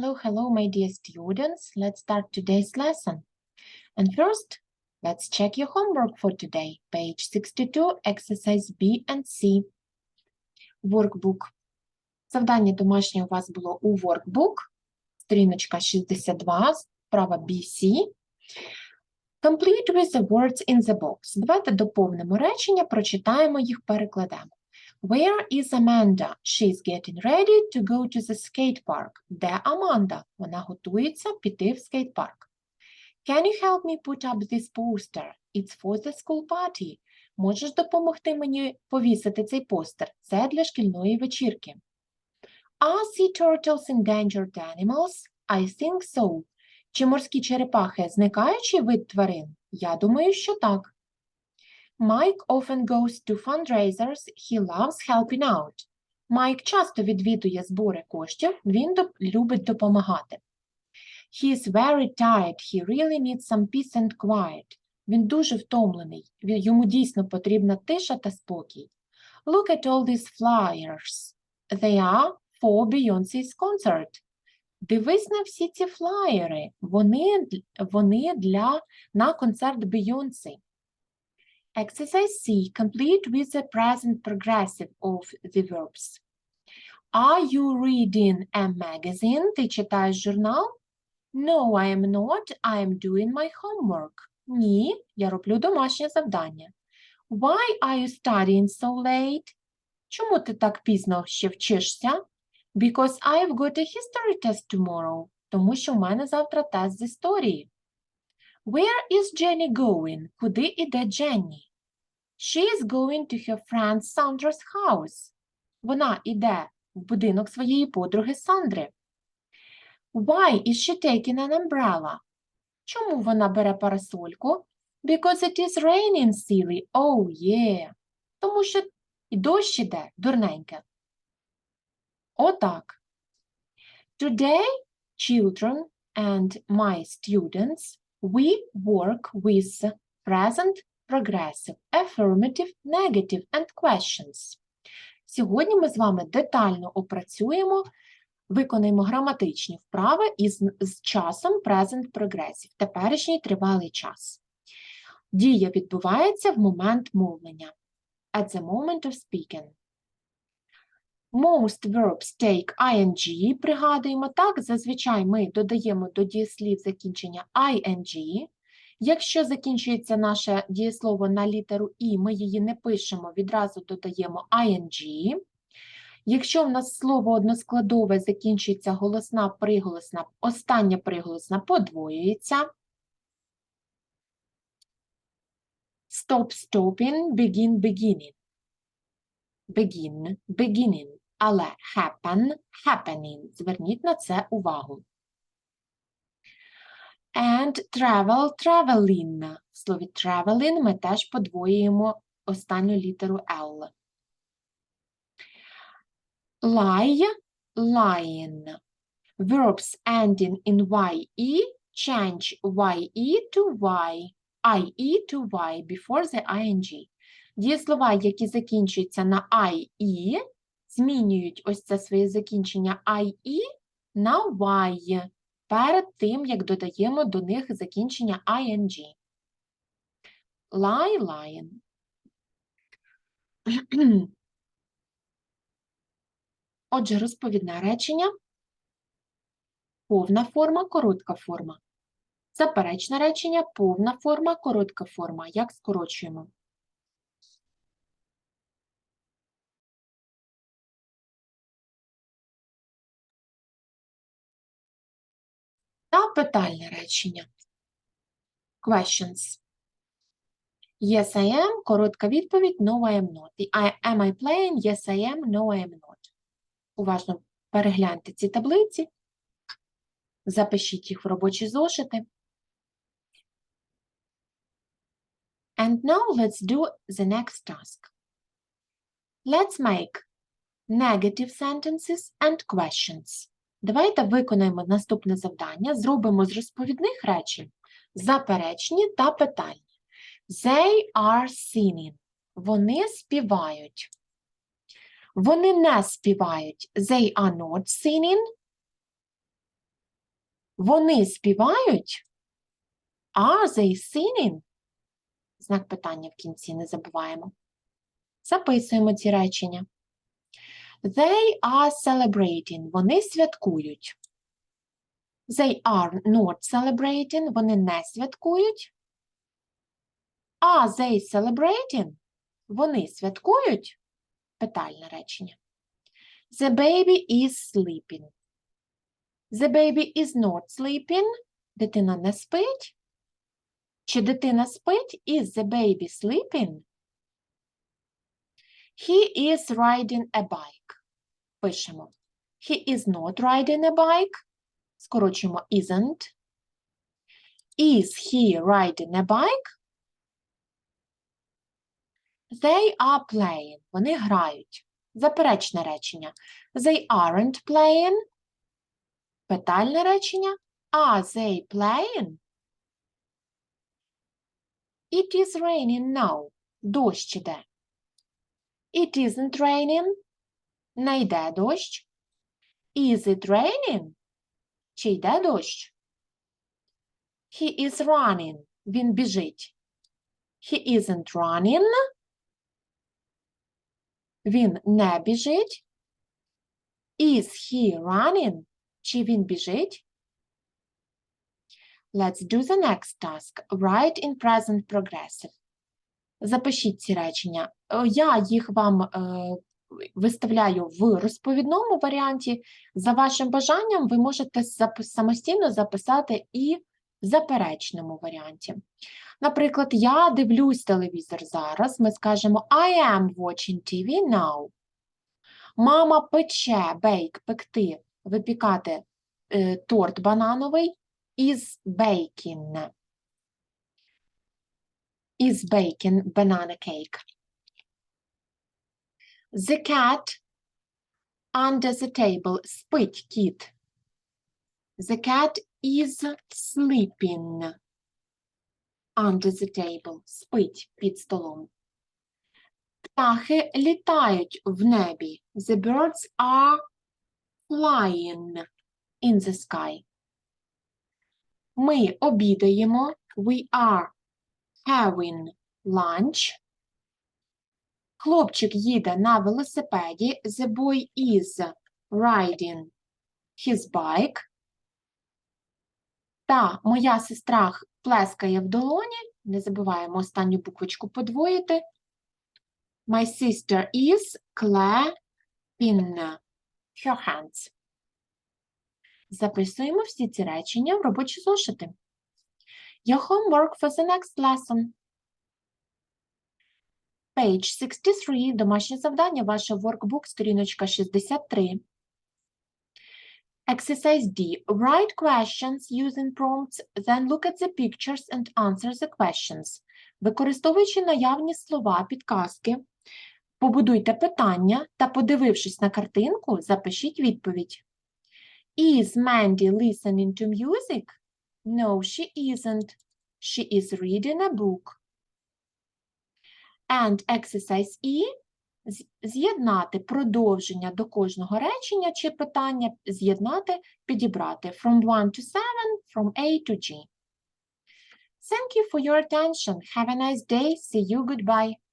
Hello, hello, my dear students. Let's start today's lesson. And first, let's check your homework for today. Page 62, exercise B and C. Workbook. Завдання домашнє у вас було у workbook. Сторіночка 62, справа BC. Complete with the words in the box. Давайте доповнимо речення, прочитаємо їх, перекладемо. Where is Amanda? She's getting ready to go to the skate park. Де Аманда? Вона готується піти в скейт-парк. Can you help me put up this poster? It's for the school party. Можеш допомогти мені повісити цей постер? Це для шкільної вечірки. Are sea turtles endangered animals? I think so. Чи морські черепахи зникаючий вид тварин? Я думаю, що так. Mike often goes to fundraisers. He loves helping out. Майк часто відвідує збори коштів, він доп- любить допомагати. He is very tired. He really needs some peace and quiet. Він дуже втомлений. Йому дійсно потрібна тиша та спокій. Look at all these flyers. They are for Beyoncé's concert. Дивись на всі ці флаєри. Вони, вони для на концерт Бейонсі. Exercise C. Complete with the present progressive of the verbs. Are you reading a magazine? Ти читаєш журнал? No, I am not. I am doing my homework. Ні, я роблю домашнє завдання. Why are you studying so late? Чому ти так пізно ще вчишся? Because I've got a history test tomorrow. Тому що в мене завтра тест з історії. Where is Jenny going? Куди іде Дженні? She is going to her friend Sandra's house. Вона іде в будинок своєї подруги Сандри. Why is she taking an umbrella? Чому вона бере парасольку? Because it is raining, silly. Oh, yeah. Тому що і дощ іде, дурненьке. Отак. Today, children and my students, we work with present, progressive, affirmative, negative and questions. Сьогодні ми з вами детально опрацюємо, виконаємо граматичні вправи із з часом present progressive, теперішній тривалий час. Дія відбувається в момент мовлення. At the moment of speaking. Most verbs take ing, пригадуємо так, зазвичай ми додаємо до дієслів закінчення ing. Якщо закінчується наше дієслово на літеру і, ми її не пишемо, відразу додаємо ing. Якщо в нас слово односкладове закінчується голосна, приголосна, остання приголосна подвоюється. Stop, stopping, begin, beginning. Begin, beginning. Але happen, happening. Зверніть на це увагу. And travel, traveling. В слові traveling ми теж подвоюємо останню літеру L. Lie, lying. Verbs ending in ye change ye to y, ie to y before the ing. Дієслова, які закінчуються на ie, змінюють ось це своє закінчення ie на y перед тим, як додаємо до них закінчення ing. Lie, lying. Отже, розповідне речення. Повна форма, коротка форма. Заперечне речення, повна форма, коротка форма. Як скорочуємо? Питальне речення. Questions. Yes, I am. Коротка відповідь. No, I am not. І am I playing? Yes, I am. No, I am not. Уважно перегляньте ці таблиці. Запишіть їх в робочі зошити. And now let's do the next task. Let's make negative sentences and questions. Давайте виконаємо наступне завдання. Зробимо з розповідних речень заперечні та питальні. They are singing. Вони співають. Вони не співають. They are not singing. Вони співають? Are they singing? Знак питання в кінці не забуваємо. Записуємо ці речення. They are celebrating. Вони святкують. They are not celebrating. Вони не святкують. Are they celebrating? Вони святкують? Питальне речення. The baby is sleeping. The baby is not sleeping. Дитина не спить. Чи дитина спить? Is the baby sleeping? He is riding a bike. Пишемо. He is not riding a bike. Скорочуємо isn't. Is he riding a bike? They are playing. Вони грають. Заперечне речення. They aren't playing. Питальне речення. Are they playing? It is raining now. Дощ іде. It isn't raining. Не йде дощ. Is it raining? Чи йде дощ? He is running. Він біжить. He isn't running. Він не біжить. Is he running? Чи він біжить? Let's do the next task. Write in present progressive. Запишіть ці речення. Е, Я їх вам е, виставляю в розповідному варіанті. За вашим бажанням, ви можете самостійно записати і в заперечному варіанті. Наприклад, я дивлюсь телевізор зараз. Ми скажемо I am watching TV now. Мама пече, бейк, пекти, випікати е, торт банановий is baking. Is baking banana cake. The cat under the table спить кіт. The cat is sleeping under the table. Спить під столом. Птахи літають в небі. The birds are flying in the sky. Ми обідаємо. We are having lunch. Хлопчик їде на велосипеді. The boy is riding his bike. Та моя сестра плескає в долоні. Не забуваємо останню буквочку подвоїти. My sister is clapping her hands. Записуємо всі ці речення в робочі зошити. Your homework for the next lesson. Page 63, домашнє завдання, ваше workbook, сторіночка 63. Exercise D. Write questions using prompts, then look at the pictures and answer the questions. Використовуючи наявні слова, підказки, побудуйте питання та, подивившись на картинку, запишіть відповідь. Is Mandy listening to music? No, she isn't. She is reading a book. And exercise E з'єднати продовження до кожного речення чи питання, з'єднати, підібрати from 1 to 7, from A to G. Thank you for your attention. Have a nice day. See you. Goodbye.